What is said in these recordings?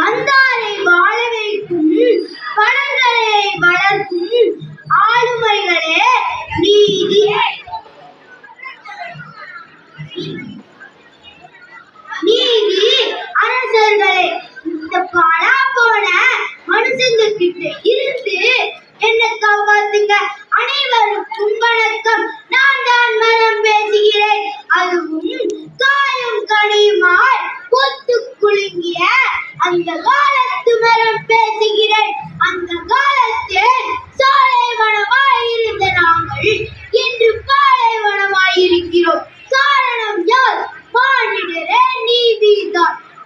வந்தாரை வாழ வைக்கும் பணங்களை வளர்க்கும் ஆளுமைகளே நீதி. நீதி அரசர்களே இந்த பாழா போன மனுஷங்க கிட்ட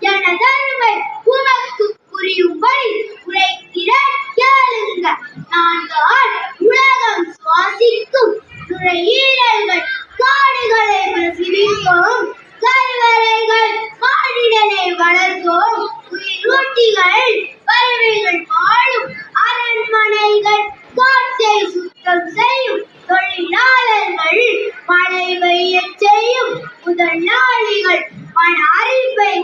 எனதருமை உமக்கு புரியும்படி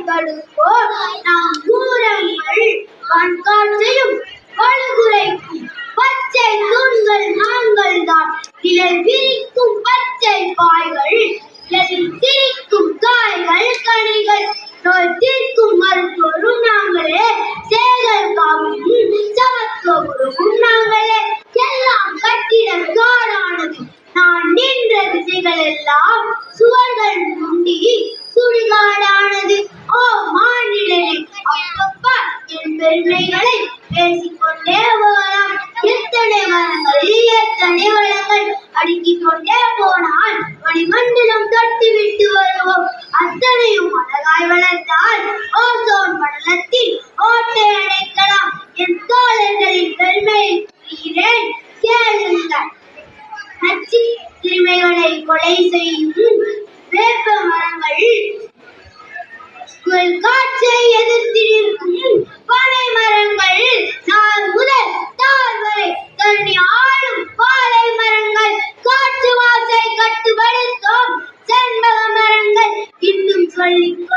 அறிவை நாம் தூரங்கள் கண்காட்சியும் பழுகுறைக்கும் பச்சை தூண்கள் நாங்கள் தான் நிழல் விரிக்கும் பச்சை பாய்கள் எதில் திரிக்கும் காய்கள் கனிகள். நோய் தீர்க்கும் மருத்துவரும் நாங்களே. சேகர் காவும் சமத்துவரும் நாங்களே. எல்லாம் கட்டிட காடானது. நான் நின்ற திசைகள் எல்லாம் சுவர்கள் முண்டி என் பேசிக்கொண்டே போகலாம். எத்தனை மரங்கள் எத்தனை வளங்கள் அடுக்கிக் கொண்டே போனால் வளிமண்டலம் தொட்டு விட்டு வருவோம். அத்தனையும் அழகாய் வளர்த்தால் ஓசோன் மண்டலத்தில் ஓட்டை அடைக்கலாம் என் தோழர்களின் பெருமையை கூறுகிறேன் கேளுங்கள். நச்சு கிருமிகளை கொலை செய்யும் வேப்ப மரங்கள் குரல் காற்றை எதிர்த்து நிற்கும் பனை மரங்கள். நார் முதல் தார் வரை தண்ணி ஆளும் பாலை மரங்கள். காற்று வாசை கட்டுப்படுத்தும் செண்பக மரங்கள். இன்னும் சொல்லிக்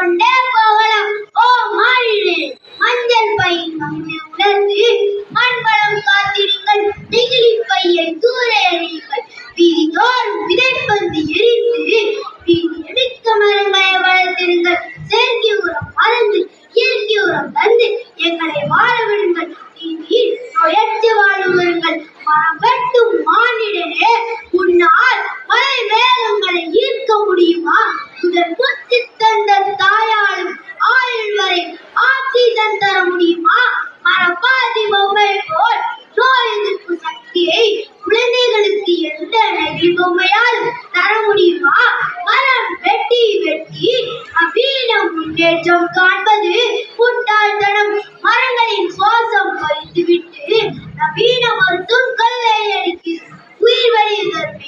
நெகிழ் தர முடியுமா? மரம் வெட்டி வெட்டி நவீன முன்னேற்றம் காண்பது முட்டாள்தனம் மரங்களின் சுவாசம் வைத்துவிட்டு நவீன மருத்துவம் கல்லை அடிக்கிறது உயிர் வழி தரும்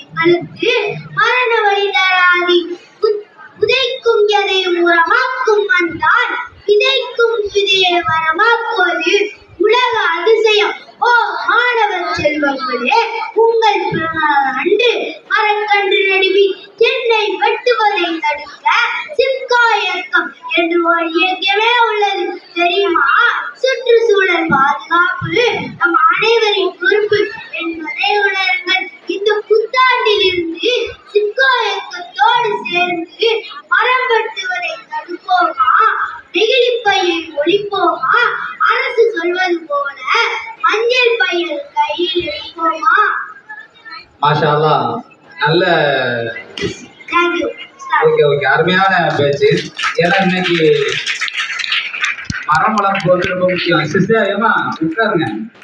மரண வழி தராதி. உதைக்கும் எதையும் உரமாக்கும் மண்தான். விதைக்கும் விதையை மரமாக்குவது உலக அதிசயம். ஓ மாணவ செல்வங்களே உங்கள் அன்று மாஷா நல்ல ஓகே ஓகே அருமையான பேச்சு. ஏன்னா இன்னைக்கு மரம் வளர்ப்பு வந்து ரொம்ப முக்கியம். சிஸ்டர் ஏமா உட்காருங்க.